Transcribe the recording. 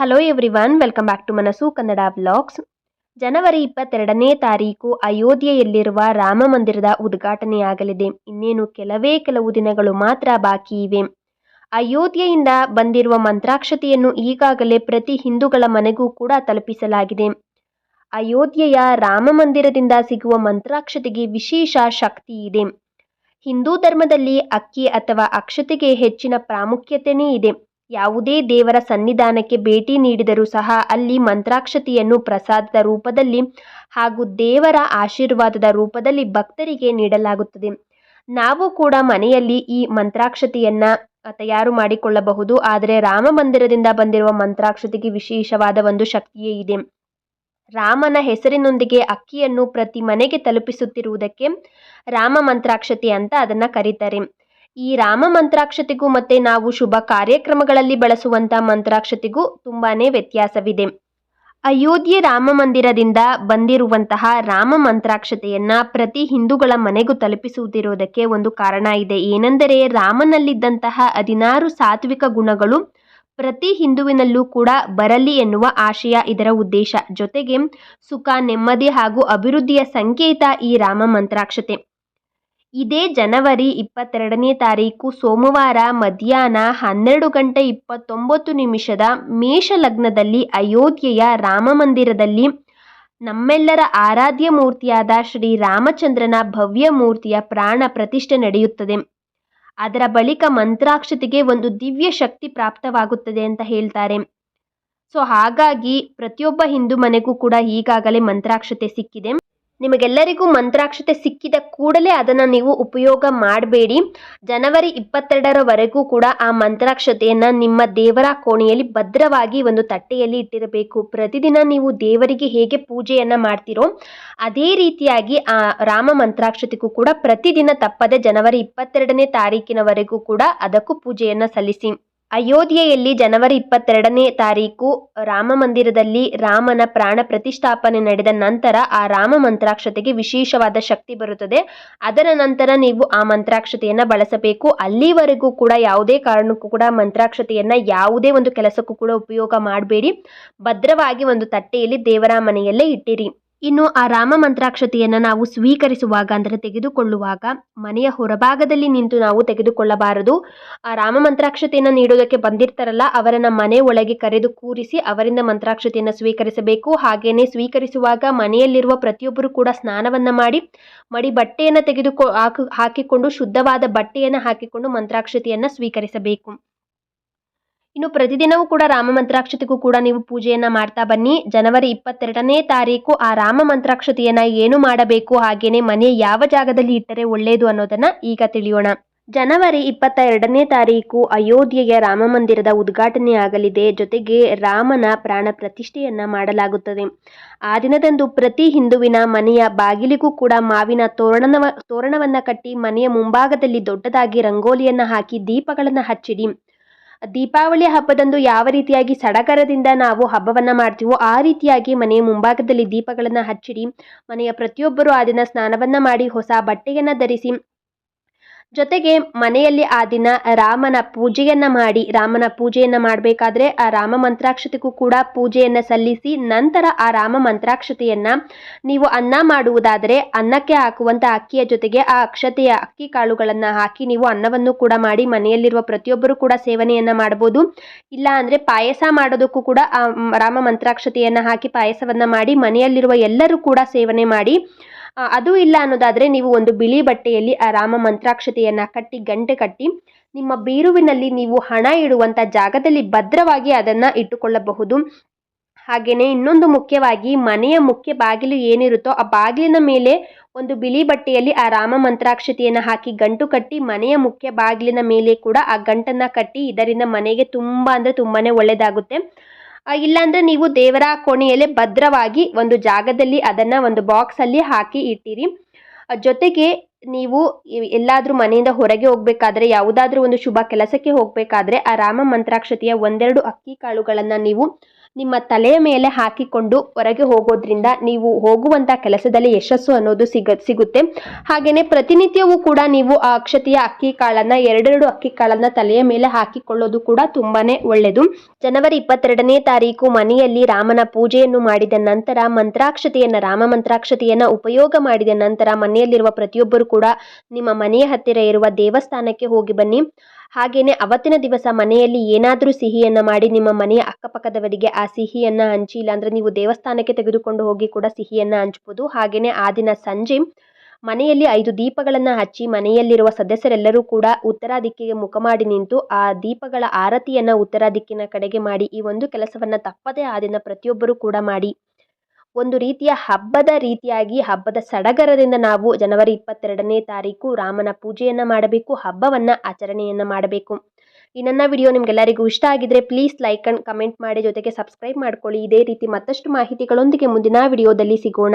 Hello everyone welcome back to Manasu Kannada blogs ಜನವರಿ ಇಪ್ಪತ್ತೆರಡನೇ ತಾರೀಕು ಅಯೋಧ್ಯೆಯಲ್ಲಿರುವ ರಾಮ ಮಂದಿರದ ಉದ್ಘಾಟನೆಯಾಗಲಿದೆ. ಇನ್ನೇನು ಕೆಲವೇ ಕೆಲವು ದಿನಗಳು ಮಾತ್ರ ಬಾಕಿ ಇವೆ. ಅಯೋಧ್ಯೆಯಿಂದ ಬಂದಿರುವ ಮಂತ್ರಾಕ್ಷತೆಯನ್ನು ಈಗಾಗಲೇ ಪ್ರತಿ ಹಿಂದೂಗಳ ಮನೆಗೂ ಕೂಡ ತಲುಪಿಸಲಾಗಿದೆ. ಅಯೋಧ್ಯೆಯ ರಾಮ ಮಂದಿರದಿಂದ ಸಿಗುವ ಮಂತ್ರಾಕ್ಷತೆಗೆ ವಿಶೇಷ ಶಕ್ತಿ ಇದೆ. ಹಿಂದೂ ಧರ್ಮದಲ್ಲಿ ಅಕ್ಕಿ ಅಥವಾ ಅಕ್ಷತೆಗೆ ಹೆಚ್ಚಿನ ಪ್ರಾಮುಖ್ಯತೆಯೇ ಇದೆ. ಯಾವುದೇ ದೇವರ ಸನ್ನಿಧಾನಕ್ಕೆ ಭೇಟಿ ನೀಡಿದರೂ ಸಹ ಅಲ್ಲಿ ಮಂತ್ರಾಕ್ಷತೆಯನ್ನು ಪ್ರಸಾದದ ರೂಪದಲ್ಲಿ ಹಾಗೂ ದೇವರ ಆಶೀರ್ವಾದದ ರೂಪದಲ್ಲಿ ಭಕ್ತರಿಗೆ ನೀಡಲಾಗುತ್ತದೆ. ನಾವು ಕೂಡ ಮನೆಯಲ್ಲಿ ಈ ಮಂತ್ರಾಕ್ಷತೆಯನ್ನು ತಯಾರು ಮಾಡಿಕೊಳ್ಳಬಹುದು. ಆದರೆ ರಾಮ ಮಂದಿರದಿಂದ ಬಂದಿರುವ ಮಂತ್ರಾಕ್ಷತೆಗೆ ವಿಶೇಷವಾದ ಒಂದು ಶಕ್ತಿಯೇ ಇದೆ. ರಾಮನ ಹೆಸರಿನೊಂದಿಗೆ ಅಕ್ಕಿಯನ್ನು ಪ್ರತಿ ಮನೆಗೆ ತಲುಪಿಸುತ್ತಿರುವುದಕ್ಕೆ ರಾಮ ಮಂತ್ರಾಕ್ಷತೆ ಅಂತ ಅದನ್ನ ಕರೀತಾರೆ. ಈ ರಾಮ ಮಂತ್ರಾಕ್ಷತೆಗೂ ಮತ್ತೆ ನಾವು ಶುಭ ಕಾರ್ಯಕ್ರಮಗಳಲ್ಲಿ ಬಳಸುವಂತ ಮಂತ್ರಾಕ್ಷತೆಗೂ ತುಂಬಾನೇ ವ್ಯತ್ಯಾಸವಿದೆ. ಅಯೋಧ್ಯೆ ರಾಮ ಮಂದಿರದಿಂದ ಬಂದಿರುವಂತಹ ರಾಮ ಮಂತ್ರಾಕ್ಷತೆಯನ್ನ ಪ್ರತಿ ಹಿಂದೂಗಳ ಮನೆಗೂ ತಲುಪಿಸುವುದಿರುವುದಕ್ಕೆ ಒಂದು ಕಾರಣ ಇದೆ. ಏನೆಂದರೆ ರಾಮನಲ್ಲಿದ್ದಂತಹ ಹದಿನಾರು ಸಾತ್ವಿಕ ಗುಣಗಳು ಪ್ರತಿ ಹಿಂದುವಿನಲ್ಲೂ ಕೂಡ ಬರಲಿ ಎನ್ನುವ ಆಶಯ ಇದರ ಉದ್ದೇಶ. ಜೊತೆಗೆ ಸುಖ, ನೆಮ್ಮದಿ ಹಾಗೂ ಅಭಿವೃದ್ಧಿಯ ಸಂಕೇತ ಈ ರಾಮ ಮಂತ್ರಾಕ್ಷತೆ. ಇದೇ ಜನವರಿ ಇಪ್ಪತ್ತೆರಡನೇ ತಾರೀಕು ಸೋಮವಾರ ಮಧ್ಯಾಹ್ನ ಹನ್ನೆರಡು ಗಂಟೆ ಇಪ್ಪತ್ತೊಂಬತ್ತು ನಿಮಿಷದ ಮೇಷ ಲಗ್ನದಲ್ಲಿ ಅಯೋಧ್ಯೆಯ ರಾಮ ಮಂದಿರದಲ್ಲಿ ನಮ್ಮೆಲ್ಲರ ಆರಾಧ್ಯ ಮೂರ್ತಿಯಾದ ಶ್ರೀ ರಾಮಚಂದ್ರನ ಭವ್ಯ ಮೂರ್ತಿಯ ಪ್ರಾಣ ಪ್ರತಿಷ್ಠೆ ನಡೆಯುತ್ತದೆ. ಅದರ ಬಳಿಕ ಮಂತ್ರಾಕ್ಷತೆಗೆ ಒಂದು ದಿವ್ಯ ಶಕ್ತಿ ಪ್ರಾಪ್ತವಾಗುತ್ತದೆ ಅಂತ ಹೇಳ್ತಾರೆ. ಸೊ, ಹಾಗಾಗಿ ಪ್ರತಿಯೊಬ್ಬ ಹಿಂದೂ ಮನೆಗೂ ಕೂಡ ಈಗಾಗಲೇ ಮಂತ್ರಾಕ್ಷತೆ ಸಿಕ್ಕಿದೆ. ನಿಮಗೆಲ್ಲರಿಗೂ ಮಂತ್ರಾಕ್ಷತೆ ಸಿಕ್ಕಿದ ಕೂಡಲೇ ಅದನ್ನು ನೀವು ಉಪಯೋಗ ಮಾಡಬೇಡಿ. ಜನವರಿ ಇಪ್ಪತ್ತೆರಡರವರೆಗೂ ಕೂಡ ಆ ಮಂತ್ರಾಕ್ಷತೆಯನ್ನು ನಿಮ್ಮ ದೇವರ ಕೋಣೆಯಲ್ಲಿ ಭದ್ರವಾಗಿ ಒಂದು ತಟ್ಟೆಯಲ್ಲಿ ಇಟ್ಟಿರಬೇಕು. ಪ್ರತಿದಿನ ನೀವು ದೇವರಿಗೆ ಹೇಗೆ ಪೂಜೆಯನ್ನು ಮಾಡ್ತೀರೋ, ಅದೇ ರೀತಿಯಾಗಿ ಆ ರಾಮ ಮಂತ್ರಾಕ್ಷತೆಗೂ ಕೂಡ ಪ್ರತಿದಿನ ತಪ್ಪದೆ ಜನವರಿ ಇಪ್ಪತ್ತೆರಡನೇ ತಾರೀಕಿನವರೆಗೂ ಕೂಡ ಅದಕ್ಕೂ ಪೂಜೆಯನ್ನು ಸಲ್ಲಿಸಿ. ಅಯೋಧ್ಯೆಯಲ್ಲಿ ಜನವರಿ ಇಪ್ಪತ್ತೆರಡನೇ ತಾರೀಕು ರಾಮ ಮಂದಿರದಲ್ಲಿ ರಾಮನ ಪ್ರಾಣ ಪ್ರತಿಷ್ಠಾಪನೆ ನಡೆದ ನಂತರ ಆ ರಾಮ ಮಂತ್ರಾಕ್ಷತೆಗೆ ವಿಶೇಷವಾದ ಶಕ್ತಿ ಬರುತ್ತದೆ. ಅದರ ನಂತರ ನೀವು ಆ ಮಂತ್ರಾಕ್ಷತೆಯನ್ನು ಬಳಸಬೇಕು. ಅಲ್ಲಿವರೆಗೂ ಕೂಡ ಯಾವುದೇ ಕಾರಣಕ್ಕೂ ಕೂಡ ಮಂತ್ರಾಕ್ಷತೆಯನ್ನು ಯಾವುದೇ ಒಂದು ಕೆಲಸಕ್ಕೂ ಕೂಡ ಉಪಯೋಗ ಮಾಡಬೇಡಿ. ಭದ್ರವಾಗಿ ಒಂದು ತಟ್ಟೆಯಲ್ಲಿ ದೇವರ ಮನೆಯಲ್ಲೇ ಇಟ್ಟಿರಿ. ಇನ್ನು ಆ ರಾಮ ಮಂತ್ರಾಕ್ಷತೆಯನ್ನು ನಾವು ಸ್ವೀಕರಿಸುವಾಗ ಅಂದರೆ ತೆಗೆದುಕೊಳ್ಳುವಾಗ ಮನೆಯ ಹೊರಭಾಗದಲ್ಲಿ ನಿಂತು ನಾವು ತೆಗೆದುಕೊಳ್ಳಬಾರದು. ಆ ರಾಮ ಮಂತ್ರಾಕ್ಷತೆಯನ್ನು ನೀಡೋದಕ್ಕೆ ಬಂದಿರ್ತಾರಲ್ಲ, ಅವರನ್ನ ಮನೆ ಒಳಗೆ ಕರೆದು ಕೂರಿಸಿ ಅವರಿಂದ ಮಂತ್ರಾಕ್ಷತೆಯನ್ನು ಸ್ವೀಕರಿಸಬೇಕು. ಹಾಗೆಯೇ ಸ್ವೀಕರಿಸುವಾಗ ಮನೆಯಲ್ಲಿರುವ ಪ್ರತಿಯೊಬ್ಬರು ಕೂಡ ಸ್ನಾನವನ್ನ ಮಾಡಿ, ಮಡಿ ಬಟ್ಟೆಯನ್ನು ತೆಗೆದುಕೊ ಹಾಕು, ಹಾಕಿಕೊಂಡು, ಶುದ್ಧವಾದ ಬಟ್ಟೆಯನ್ನು ಹಾಕಿಕೊಂಡು ಮಂತ್ರಾಕ್ಷತೆಯನ್ನು ಸ್ವೀಕರಿಸಬೇಕು. ಇನ್ನು ಪ್ರತಿದಿನವೂ ಕೂಡ ರಾಮ ಮಂತ್ರಾಕ್ಷತೆಗೂ ಕೂಡ ನೀವು ಪೂಜೆಯನ್ನ ಮಾಡ್ತಾ ಬನ್ನಿ. ಜನವರಿ ಇಪ್ಪತ್ತೆರಡನೇ ತಾರೀಕು ಆ ರಾಮ ಮಂತ್ರಾಕ್ಷತೆಯನ್ನ ಏನು ಮಾಡಬೇಕು, ಹಾಗೇನೆ ಮನೆ ಯಾವ ಜಾಗದಲ್ಲಿ ಇಟ್ಟರೆ ಒಳ್ಳೆಯದು ಅನ್ನೋದನ್ನ ಈಗ ತಿಳಿಯೋಣ. ಜನವರಿ ಇಪ್ಪತ್ತ ಎರಡನೇ ತಾರೀಕು ಅಯೋಧ್ಯೆಯ ರಾಮ ಮಂದಿರದ ಉದ್ಘಾಟನೆ ಆಗಲಿದೆ. ಜೊತೆಗೆ ರಾಮನ ಪ್ರಾಣ ಪ್ರತಿಷ್ಠೆಯನ್ನ ಮಾಡಲಾಗುತ್ತದೆ. ಆ ದಿನದಂದು ಪ್ರತಿ ಹಿಂದುವಿನ ಮನೆಯ ಬಾಗಿಲಿಗೂ ಕೂಡ ಮಾವಿನ ತೋರಣವ, ತೋರಣವನ್ನ ಕಟ್ಟಿ ಮನೆಯ ಮುಂಭಾಗದಲ್ಲಿ ದೊಡ್ಡದಾಗಿ ರಂಗೋಲಿಯನ್ನ ಹಾಕಿ ದೀಪಗಳನ್ನ ಹಚ್ಚಿಡಿ. ದೀಪಾವಳಿ ಹಬ್ಬದಂದು ಯಾವ ರೀತಿಯಾಗಿ ಸಡಗರದಿಂದ ನಾವು ಹಬ್ಬವನ್ನ ಮಾಡ್ತೀವೋ ಆ ರೀತಿಯಾಗಿ ಮನೆಯ ಮುಂಭಾಗದಲ್ಲಿ ದೀಪಗಳನ್ನು ಹಚ್ಚಿಡಿ. ಮನೆಯ ಪ್ರತಿಯೊಬ್ಬರು ಆ ದಿನ ಸ್ನಾನವನ್ನ ಮಾಡಿ ಹೊಸ ಬಟ್ಟೆಯನ್ನ ಧರಿಸಿ ಜೊತೆಗೆ ಮನೆಯಲ್ಲಿ ಆ ದಿನ ರಾಮನ ಪೂಜೆಯನ್ನ ಮಾಡಿ, ರಾಮನ ಪೂಜೆಯನ್ನ ಮಾಡಬೇಕಾದ್ರೆ ಆ ರಾಮ ಮಂತ್ರಾಕ್ಷತೆಗೂ ಕೂಡ ಪೂಜೆಯನ್ನ ಸಲ್ಲಿಸಿ ನಂತರ ಆ ರಾಮ ಮಂತ್ರಾಕ್ಷತೆಯನ್ನ ನೀವು ಅನ್ನ ಮಾಡುವುದಾದರೆ ಅನ್ನಕ್ಕೆ ಹಾಕುವಂತ ಅಕ್ಕಿಯ ಜೊತೆಗೆ ಆ ಅಕ್ಷತೆಯ ಅಕ್ಕಿ ಕಾಳುಗಳನ್ನ ಹಾಕಿ ನೀವು ಅನ್ನವನ್ನು ಕೂಡ ಮಾಡಿ ಮನೆಯಲ್ಲಿರುವ ಪ್ರತಿಯೊಬ್ಬರು ಕೂಡ ಸೇವನೆಯನ್ನ ಮಾಡಬಹುದು. ಇಲ್ಲ ಅಂದ್ರೆ ಪಾಯಸ ಮಾಡೋದಕ್ಕೂ ಕೂಡ ಆ ರಾಮ ಮಂತ್ರಾಕ್ಷತೆಯನ್ನ ಹಾಕಿ ಪಾಯಸವನ್ನ ಮಾಡಿ ಮನೆಯಲ್ಲಿರುವ ಎಲ್ಲರೂ ಕೂಡ ಸೇವನೆ ಮಾಡಿ ಅದು ಇಲ್ಲ ಅನ್ನೋದಾದರೆ ನೀವು ಒಂದು ಬಿಳಿ ಬಟ್ಟೆಯಲ್ಲಿ, ಆ, ರಾಮ ಮಂತ್ರಾಕ್ಷತೆಯನ್ನು ಕಟ್ಟಿ, ಗಂಟೆ ಕಟ್ಟಿ, ನಿಮ್ಮ ಬೀರುವಿನಲ್ಲಿ ನೀವು ಹಣ ಇಡುವಂಥ ಜಾಗದಲ್ಲಿ ಭದ್ರವಾಗಿ ಅದನ್ನು ಇಟ್ಟುಕೊಳ್ಳಬಹುದು. ಹಾಗೆಯೇ ಇನ್ನೊಂದು ಮುಖ್ಯವಾಗಿ ಮನೆಯ ಮುಖ್ಯ ಬಾಗಿಲು ಏನಿರುತ್ತೋ ಆ ಬಾಗಿಲಿನ ಮೇಲೆ ಒಂದು ಬಿಳಿ ಬಟ್ಟೆಯಲ್ಲಿ, ಆ, ರಾಮ ಮಂತ್ರಾಕ್ಷತೆಯನ್ನು ಹಾಕಿ ಗಂಟು ಕಟ್ಟಿ, ಮನೆಯ ಮುಖ್ಯ ಬಾಗಿಲಿನ ಮೇಲೆ ಕೂಡ ಆ ಗಂಟನ್ನು ಕಟ್ಟಿ ಇದರಿಂದ ಮನೆಗೆ ತುಂಬ ಅಂದರೆ ತುಂಬಾ ಒಳ್ಳೆಯದಾಗುತ್ತೆ ಇಲ್ಲಾಂದರೆ ನೀವು ದೇವರ ಕೋಣೆಯಲ್ಲಿ ಭದ್ರವಾಗಿ ಒಂದು ಜಾಗದಲ್ಲಿ ಅದನ್ನು ಒಂದು ಬಾಕ್ಸಲ್ಲಿ ಹಾಕಿ ಇಟ್ಟಿರಿ. ಜೊತೆಗೆ ನೀವು ಎಲ್ಲಾದರೂ ಮನೆಯಿಂದ ಹೊರಗೆ ಹೋಗಬೇಕಾದ್ರೆ, ಯಾವುದಾದ್ರೂ ಒಂದು ಶುಭ ಕೆಲಸಕ್ಕೆ ಹೋಗಬೇಕಾದ್ರೆ ಆ ರಾಮ ಮಂತ್ರಾಕ್ಷತೆಯ ಒಂದೆರಡು ಅಕ್ಕಿ ಕಾಳುಗಳನ್ನು ನೀವು ನಿಮ್ಮ ತಲೆಯ ಮೇಲೆ ಹಾಕಿಕೊಂಡು ಹೊರಗೆ ಹೋಗೋದ್ರಿಂದ ನೀವು ಹೋಗುವಂಥ ಕೆಲಸದಲ್ಲಿ ಯಶಸ್ಸು ಅನ್ನೋದು ಸಿಗ, ಸಿಗುತ್ತೆ. ಹಾಗೆಯೇ ಪ್ರತಿನಿತ್ಯವೂ ಕೂಡ ನೀವು ಆ ಅಕ್ಷತೆಯ ಅಕ್ಕಿ ಕಾಳನ್ನು, ಎರಡೆರಡು ಅಕ್ಕಿ ಕಾಳನ್ನು ತಲೆಯ ಮೇಲೆ ಹಾಕಿಕೊಳ್ಳೋದು ಕೂಡ ತುಂಬಾ ಒಳ್ಳೆಯದು ಜನವರಿ ಇಪ್ಪತ್ತೆರಡನೇ ತಾರೀಕು ಮನೆಯಲ್ಲಿ ರಾಮನ ಪೂಜೆಯನ್ನು ಮಾಡಿದ ನಂತರ, ಮಂತ್ರಾಕ್ಷತೆಯನ್ನು, ರಾಮ ಮಂತ್ರಾಕ್ಷತೆಯನ್ನು ಉಪಯೋಗ ಮಾಡಿದ ನಂತರ ಮನೆಯಲ್ಲಿರುವ ಪ್ರತಿಯೊಬ್ಬರು ಕೂಡ ನಿಮ್ಮ ಮನೆಯ ಹತ್ತಿರ ಇರುವ ದೇವಸ್ಥಾನಕ್ಕೆ ಹೋಗಿ ಬನ್ನಿ. ಹಾಗೆಯೇ ಅವತ್ತಿನ ದಿವಸ ಮನೆಯಲ್ಲಿ ಏನಾದರೂ ಸಿಹಿಯನ್ನು ಮಾಡಿ ನಿಮ್ಮ ಮನೆಯ ಅಕ್ಕಪಕ್ಕದವರಿಗೆ ಆ ಸಿಹಿಯನ್ನು ಹಂಚಿ, ಇಲ್ಲಾಂದರೆ ನೀವು ದೇವಸ್ಥಾನಕ್ಕೆ ತೆಗೆದುಕೊಂಡು ಹೋಗಿ ಕೂಡ ಸಿಹಿಯನ್ನು ಹಂಚಬಹುದು ಹಾಗೆಯೇ ಆ ದಿನ ಸಂಜೆ ಮನೆಯಲ್ಲಿ ಐದು ದೀಪಗಳನ್ನು ಹಚ್ಚಿ ಮನೆಯಲ್ಲಿರುವ ಸದಸ್ಯರೆಲ್ಲರೂ ಕೂಡ ಉತ್ತರ ದಿಕ್ಕಿಗೆ ಮುಖ ಮಾಡಿ ನಿಂತು ಆ ದೀಪಗಳ ಆರತಿಯನ್ನು ಉತ್ತರ ದಿಕ್ಕಿನ ಕಡೆಗೆ ಮಾಡಿ ಈ ಒಂದು ಕೆಲಸವನ್ನು ತಪ್ಪದೇ ಆ ದಿನ ಪ್ರತಿಯೊಬ್ಬರೂ ಕೂಡ ಮಾಡಿ. ಒಂದು ರೀತಿಯ ಹಬ್ಬದ ರೀತಿಯಾಗಿ, ಹಬ್ಬದ ಸಡಗರದಿಂದ ನಾವು ಜನವರಿ ಇಪ್ಪತ್ತೆರಡನೇ ತಾರೀಕು ರಾಮನ ಪೂಜೆಯನ್ನು ಮಾಡಬೇಕು, ಹಬ್ಬವನ್ನು ಆಚರಣೆಯನ್ನು ಮಾಡಬೇಕು. ಈ ನನ್ನ ವಿಡಿಯೋ ನಿಮಗೆಲ್ಲರಿಗೂ ಇಷ್ಟ ಆಗಿದ್ರೆ ಪ್ಲೀಸ್ ಲೈಕ್ ಅಂಡ್ ಕಮೆಂಟ್ ಮಾಡಿ ಜೊತೆಗೆ ಸಬ್ಸ್ಕ್ರೈಬ್ ಮಾಡ್ಕೊಳ್ಳಿ. ಇದೇ ರೀತಿ ಮತ್ತಷ್ಟು ಮಾಹಿತಿಗಳೊಂದಿಗೆ ಮುಂದಿನ ವಿಡಿಯೋದಲ್ಲಿ ಸಿಗೋಣ.